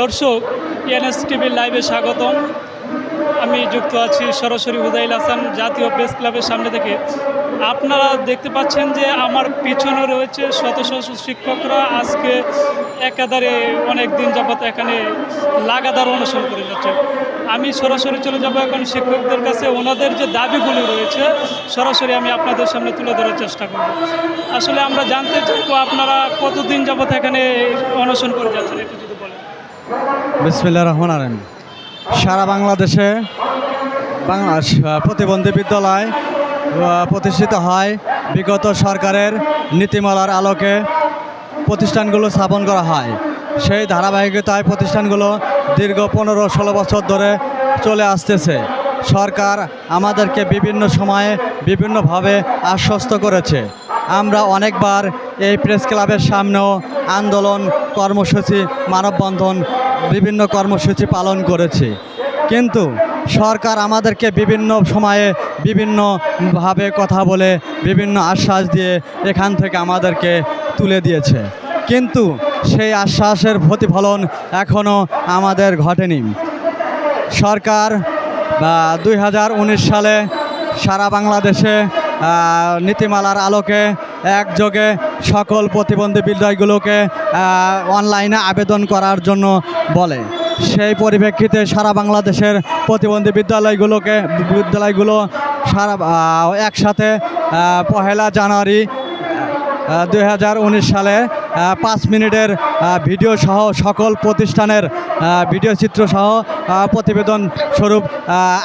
দর্শক, এনএস টিভির লাইভে স্বাগতম। আমি যুক্ত আছি সরাসরি হুদাইল হাসান জাতীয় প্রেস ক্লাবের সামনে থেকে। আপনারা দেখতে পাচ্ছেন যে আমার পিছনে রয়েছে শত শত শিক্ষকরা। আজকে একাধারে অনেক দিন যাবৎ এখানে লাগাতার অনুসরণ করে যাচ্ছে। আমি সরাসরি চলে যাব এখন শিক্ষকদের কাছে। ওনাদের যে দাবিগুলি রয়েছে, সরাসরি আমি আপনাদের সামনে তুলে ধরার চেষ্টা করব। আসলে আমরা জানতে চাইব আপনারা কতদিন যাবৎ এখানে অনশন করে যাচ্ছেন? একটু বিসমিল্লা রহমান আরেন সারা বাংলাদেশে বাংলা প্রতিবন্ধী বিদ্যালয় প্রতিষ্ঠিত হয়। বিগত সরকারের নীতিমালার আলোকে প্রতিষ্ঠানগুলো স্থাপন করা হয়। সেই ধারাবাহিকতায় প্রতিষ্ঠানগুলো দীর্ঘ পনেরো ষোলো বছর ধরে চলে আসতেছে। সরকার আমাদেরকে বিভিন্ন সময়ে বিভিন্নভাবে আশ্বস্ত করেছে। আমরা অনেকবার এই প্রেস ক্লাবের সামনেও আন্দোলন, কর্মসূচি, মানববন্ধন, বিভিন্ন কর্মসূচি পালন করেছি। কিন্তু সরকার আমাদেরকে বিভিন্ন সময়ে বিভিন্নভাবে কথা বলে, বিভিন্ন আশ্বাস দিয়ে এখান থেকে আমাদেরকে তুলে দিয়েছে। কিন্তু সেই আশ্বাসের প্রতিফলন এখনও আমাদের ঘটেনি। সরকার দুই হাজার উনিশ সালে সারা বাংলাদেশে নীতিমালার আলোকে একযোগে সকল প্রতিবন্ধী বিদ্যালয়গুলোকে অনলাইনে আবেদন করার জন্য বলে। সেই পরিপ্রেক্ষিতে সারা বাংলাদেশের প্রতিবন্ধী বিদ্যালয়গুলোকে, বিদ্যালয়গুলো সারা একসাথে পহেলা জানুয়ারি দু হাজার উনিশ সালে পাঁচ মিনিটের ভিডিও সহ সকল প্রতিষ্ঠানের ভিডিও চিত্র সহ প্রতিবেদন স্বরূপ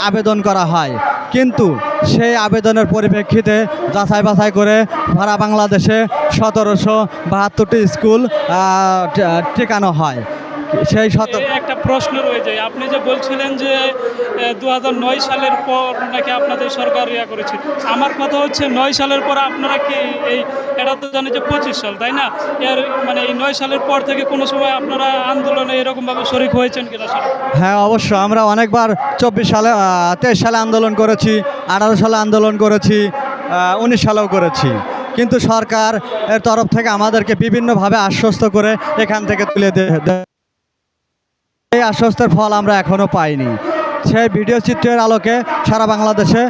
আবেদন করা হয়। কিন্তু সেই আবেদনের পরিপ্রেক্ষিতে যাচাই বাছাই করে সারা বাংলাদেশে সতেরোশো বাহাত্তরটি স্কুল ঠেকানো হয়। সেই শত একটা প্রশ্ন রয়ে যায়। আপনি যে বলছিলেন যে দু নয় সালের পর নাকি আপনাদের সরকার ইয়া করেছে। আমার কথা হচ্ছে নয় সালের পর আপনারা কি এই এটা তো জানে যে পঁচিশ সাল তাই না? এর মানে এই নয় সালের পর থেকে কোনো সময় আপনারা আন্দোলনে এরকমভাবে শরিক হয়েছেন কিনা হ্যাঁ অবশ্য আমরা অনেকবার চব্বিশ সালে তেইশ সালে আন্দোলন করেছি আঠারো সালে আন্দোলন করেছি উনিশ সালেও করেছি। কিন্তু সরকার এর তরফ থেকে আমাদেরকে বিভিন্নভাবে আশ্বস্ত করে এখান থেকে তুলে দেয় এই আশ্বস্তের ফল আমরা এখনও পাইনি। সেই ভিডিও চিত্রের আলোকে সারা বাংলাদেশে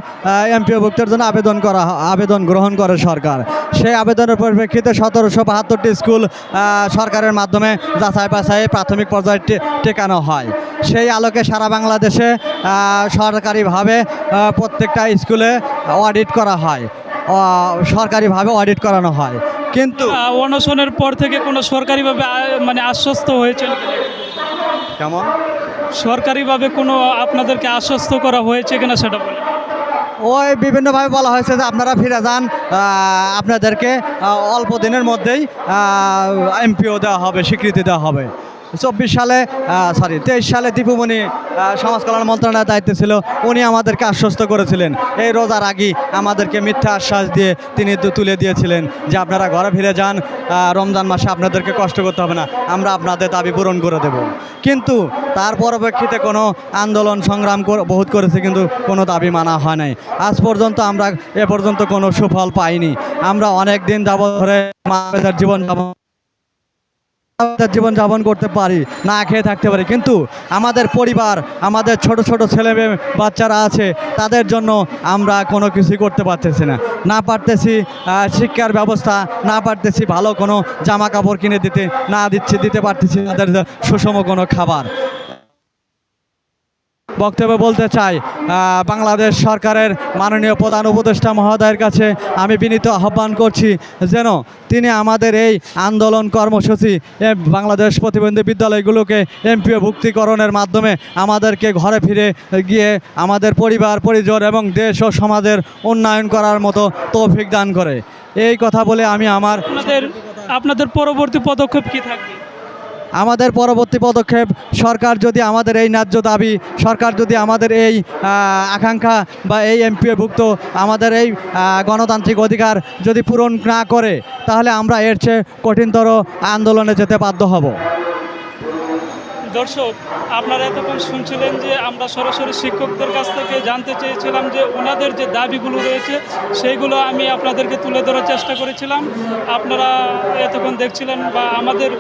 এমপিওভুক্তের জন্য আবেদন করা আবেদন গ্রহণ করে সরকার। সেই আবেদনের পরিপ্রেক্ষিতে সতেরোশো বাহাত্তরটি স্কুল সরকারের মাধ্যমে যাচাই বাছাই প্রাথমিক পর্যায়ে টেকানো হয়। সেই আলোকে সারা বাংলাদেশে সরকারিভাবে প্রত্যেকটা স্কুলে অডিট করা হয়। সরকারিভাবে অডিট করানো হয়। কিন্তু অনশনের পর থেকে কোনো সরকারিভাবে মানে আশ্বস্ত হয়েছেন কিনা? কেমন? সরকারিভাবে কোনো আপনাদেরকে আশ্বস্ত করা হয়েছে কিনা সেটা বলে ওই বিভিন্নভাবে বলা হয়েছে যে আপনারা ফিরে যান আপনাদেরকে অল্প দিনের মধ্যেই এমপিও দেওয়া হবে স্বীকৃতি দেওয়া হবে। চব্বিশ সালে সরি তেইশ সালে দীপুমণি সমাজ কল্যাণ মন্ত্রণালয়ের দায়িত্বে ছিল। উনি আমাদেরকে আশ্বস্ত করেছিলেন। এই রোজার আগেই আমাদেরকে মিথ্যা আশ্বাস দিয়ে তিনি তুলে দিয়েছিলেন যে আপনারা ঘরে ফিরে যান রমজান মাসে আপনাদেরকে কষ্ট করতে হবে না, আমরা আপনাদের দাবি পূরণ করে দেব। কিন্তু তার পরিপ্রেক্ষিতে কোনো আন্দোলন সংগ্রাম বহুত করেছে, কিন্তু কোনো দাবি মানা হয় নাই। আজ পর্যন্ত আমরা এ পর্যন্ত কোনো সুফল পাইনি। আমরা অনেক দিন যাবৎ ধরে জীবন জীবন যাপন করতে পারি, না খেয়ে থাকতে পারি। কিন্তু আমাদের পরিবার, আমাদের ছোট ছোট ছেলে মেয়ে, বাচ্চারা আছে, তাদের জন্য আমরা কোনো কিছুই করতে পারতেছি না। না পারতেছি শিক্ষার ব্যবস্থা, না পারতেছি ভালো কোনো জামা কাপড় কিনে দিতে, না দিচ্ছি, দিতে পারতেছি তাদের সুষম কোনো খাবার। বক্তব্য বলতে চাই বাংলাদেশ সরকারের মাননীয় প্রধান উপদেষ্টা মহোদয়ের কাছে আমি বিনীত আহ্বান করছি যেন তিনি আমাদের এই আন্দোলন কর্মসূচি বাংলাদেশ প্রতিবন্ধী বিদ্যালয়গুলোকে এমপিও ভুক্তিকরণের মাধ্যমে আমাদেরকে ঘরে ফিরে গিয়ে আমাদের পরিবার, পরিজন এবং দেশ ও সমাজের উন্নয়ন করার মতো তৌফিক দান করে। এই কথা বলে আমি আমার আপনাদের আপনাদের পরবর্তী পদক্ষেপ কি থাকবে? আমাদের পরবর্তী পদক্ষেপ, সরকার যদি আমাদের এই ন্যায্য দাবি, সরকার যদি আমাদের এই আকাঙ্ক্ষা বা এই এমপিএভুক্ত আমাদের এই গণতান্ত্রিক অধিকার যদি পূরণ না করে, তাহলে আমরা এর চেয়ে কঠিনতর আন্দোলনে যেতে বাধ্য হব। দর্শক, আপনারা এতক্ষণ শুনছিলেন যে আমরা সরাসরি শিক্ষকদের কাছ থেকে জানতে চেয়েছিলাম যে ওনাদের যে দাবিগুলো রয়েছে, সেইগুলো আমি আপনাদেরকে তুলে ধরার চেষ্টা করেছিলাম। আপনারা এতক্ষণ দেখছিলেন বা আমাদের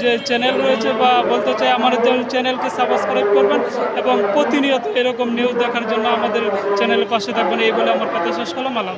যে চ্যানেল রয়েছে বা বলতে চাই আমাদের চ্যানেলকে সাবস্ক্রাইব করবেন এবং প্রতিনিয়ত এরকম নিউজ দেখার জন্য আমাদের চ্যানেলের পাশে থাকবেন। এই বলে আমার কথা শেষ করলাম। আল্লাহ।